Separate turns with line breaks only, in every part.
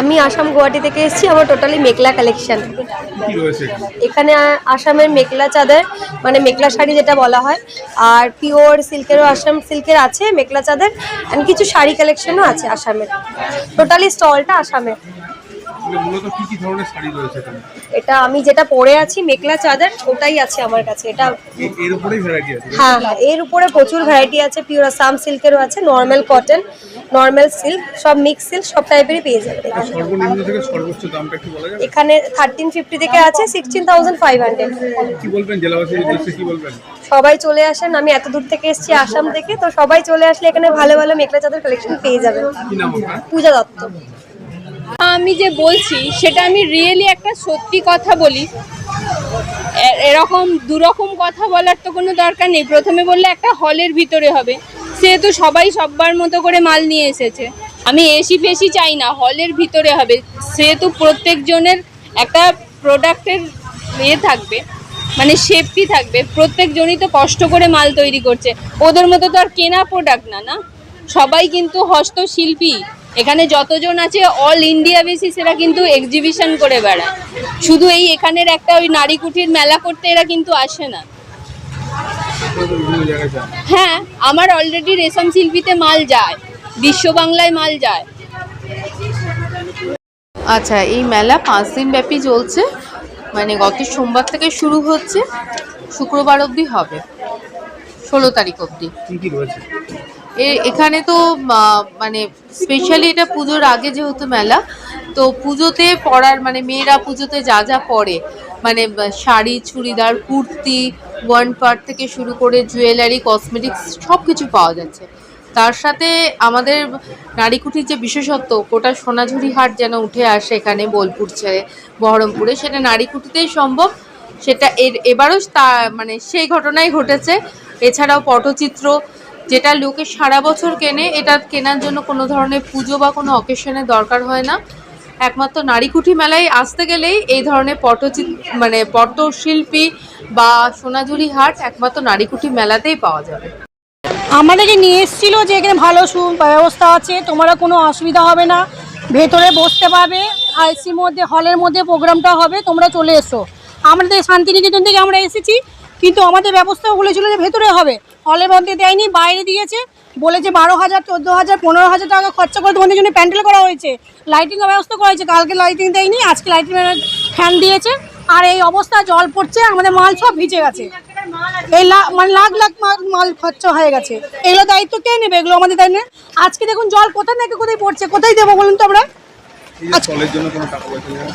আমি আসাম গুয়াহাটি থেকে এসেছি আমার টোটালি মেকলা কালেকশন
এখানে?
আসামের মেকলা চাদর মানে মেকলা শাড়ি যেটা বলা হয় আর পিওর সিল্কেরও আসাম সিল্কের আছে মেকলা চাদর অ্যান্ড কিছু শাড়ি কালেকশনও আছে আসামের। টোটালি স্টলটা আসামের।
মূলত কি কি ধরনের শাড়ি রয়েছে এখানে?
এটা আমি যেটা পরে আছি মেকলা চাদর ওটাই আছে আমার কাছে। এটা
এর উপরেই ভ্যারাইটি আছে
হ্যাঁ হ্যাঁ এর উপরে প্রচুর ভ্যারাইটি আছে পিওর আসাম সিল্কেরও আছে নর্মাল কটন নর্মাল সিল্ক সব মিক্স সিল্ক সব টাইপেরই পেয়ে যাবেন
সর্বনিম্ন থেকে সর্বোচ্চ দামটা কি বলা যাবে?
এখানে থার্টিন ফিফটি থেকে আছে সিক্সটিন থাউজেন্ড ফাইভ হান্ড্রেড
কি বলবেন জেলাবাসীর উদ্দেশ্যে কি বলবেন?
সবাই চলে আসেন আমি এত দূর থেকে এসেছি আসাম থেকে তো সবাই চলে আসলে এখানে ভালো ভালো মেকলা চাদর কালেকশন পেয়ে যাবেন। পূজা দত্ত।
আমি যে বলছি, সেটা আমি রিয়েলি একটা সত্যি কথা বলি। এরকম দুরকম কথা বলার তো কোনো দরকার নেই। প্রথমে বললে একটা হলের ভিতরে হবে। সেহেতু সবাই সব্বার মতো করে মাল নিয়ে এসেছে। আমি এসি ফেসি চাই না, হলের ভিতরে হবে। সেহেতু প্রত্যেকজনের একটা প্রোডাক্টের ইয়ে থাকবে মানে সেফটি থাকবে। প্রত্যেকজনই তো কষ্ট করে মাল তৈরি করছে। ওদের মতো তো আর কেনা প্রোডাক্ট না না? সবাই কিন্তু হস্তশিল্পী। এখানে যতজন আছে অল ইন্ডিয়া বেসিস এরা কিন্তু এক্সিবিশন করে বেড়ায়। শুধু এই এখানের একটা ওই নারী কুঠির মেলা করতে এরা কিন্তু আসে না। হ্যাঁ আমার অলরেডি রেশম শিল্পীতে মাল যায় বিশ্ব বাংলায় মাল যায়।
আচ্ছা এই মেলা পাঁচ দিন ব্যাপী চলছে। মানে গত সোমবার থেকে শুরু হচ্ছে। শুক্রবার অবধি হবে। ষোলো তারিখ অবধি।
কি কি রয়েছে?
এ- এখানে তো মানে স্পেশালি এটা পুজোর আগে যেহেতু মেলা, তো পুজোতে পরার মানে মেয়েরা পুজোতে যা যা পরে মানে শাড়ি, চুড়িদার, কুর্তি ওয়ান পার্ট থেকে শুরু করে জুয়েলারি কসমেটিক্স সব কিছু পাওয়া যাচ্ছে। তার সাথে আমাদের নারীকুঠির যে বিশেষত্ব, গোটা সোনাঝুরি হাট যেন উঠে আসে এখানে বোলপুর ছেড়ে, বহরমপুরে, সেটা নারীকুঠিতেই সম্ভব। সেটা এর, এবারও তা মানে সেই ঘটনাই ঘটেছে। এছাড়াও পটচিত্র যেটা লোকে সারা বছর কেনে, এটা কেনার জন্য কোনো ধরনের পুজো বা কোনো অকেশনের দরকার হয় না। একমাত্র নারীকুঠি মেলায় আসতে গেলেই এই ধরনের পটচিত মানে পটশিল্পী বা সোনাঝুরি হাট একমাত্র নারীকুঠি মেলাতেই পাওয়া যাবে।
আমাদেরকে নিয়ে এসেছিল যে এখানে ভালো সু ব্যবস্থা আছে তোমরা কোনো অসুবিধা হবে না। ভেতরে বসতে পারবে আইসির মধ্যে, হলের মধ্যে প্রোগ্রামটা হবে, তোমরা চলে এসো। আমাদের শান্তিনিকেতন থেকে আমরা এসেছি। কিন্তু আমাদের ব্যবস্থা বলেছিল যে ভেতরে হবে। হলের মধ্যে দেয়নি, বাইরে দিয়েছে। বলেছে বারো হাজার, চোদ্দ হাজার, পনেরো হাজার টাকা খরচা করে তোমাদের জন্য প্যান্ডেল করা হয়েছে। লাইটিংয়ের ব্যবস্থা করা হয়েছে কালকে লাইটিং দেয়নি, আজকে লাইটিং ফ্যান দিয়েছে। আর এই অবস্থা, জল পড়ছে, আমাদের মাল সব ভিজে গেছে। এই মানে লাখ লাখ মাল খরচা হয়ে গেছে। এগুলো দায়িত্ব কে নেবে? এগুলো আমাদের তাই আজকে দেখুন জল কোথায় নাকি কোথায় পড়ছে, কোথায় দেবো বলুন তো আমরা?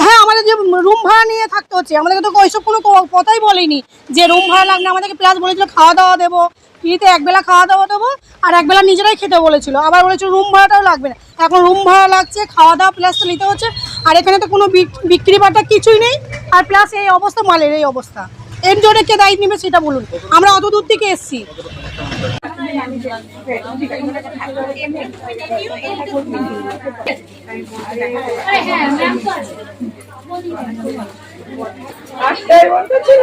হ্যাঁ আমাদের যে রুম ভাড়া নিয়ে থাকতে হচ্ছে আমাদেরকে তো ওইসব কোনো কথাই বলেনি যে রুম ভাড়া লাগবে আমাদেরকে প্লাস বলেছিল খাওয়া দাওয়া দেবো ফ্রিতে একবেলা খাওয়া দাওয়া দেবো আর একবেলা নিজেরাই খেতে বলেছিল। আবার বলেছিল রুম ভাড়াটাও লাগবে না। এখন রুম ভাড়া লাগছে খাওয়া দাওয়া প্লাস তো নিতে হচ্ছে আর এখানে তো কোনো বিক- বিক্রি বাটা কিছুই নেই আর প্লাস এই অবস্থা মালের এই অবস্থা। এর জন্য কে দায়িত্ব নেবে সেটা বলুন। আমরা অত দূর থেকে এসেছি। আটটায় বন্ধ ছিল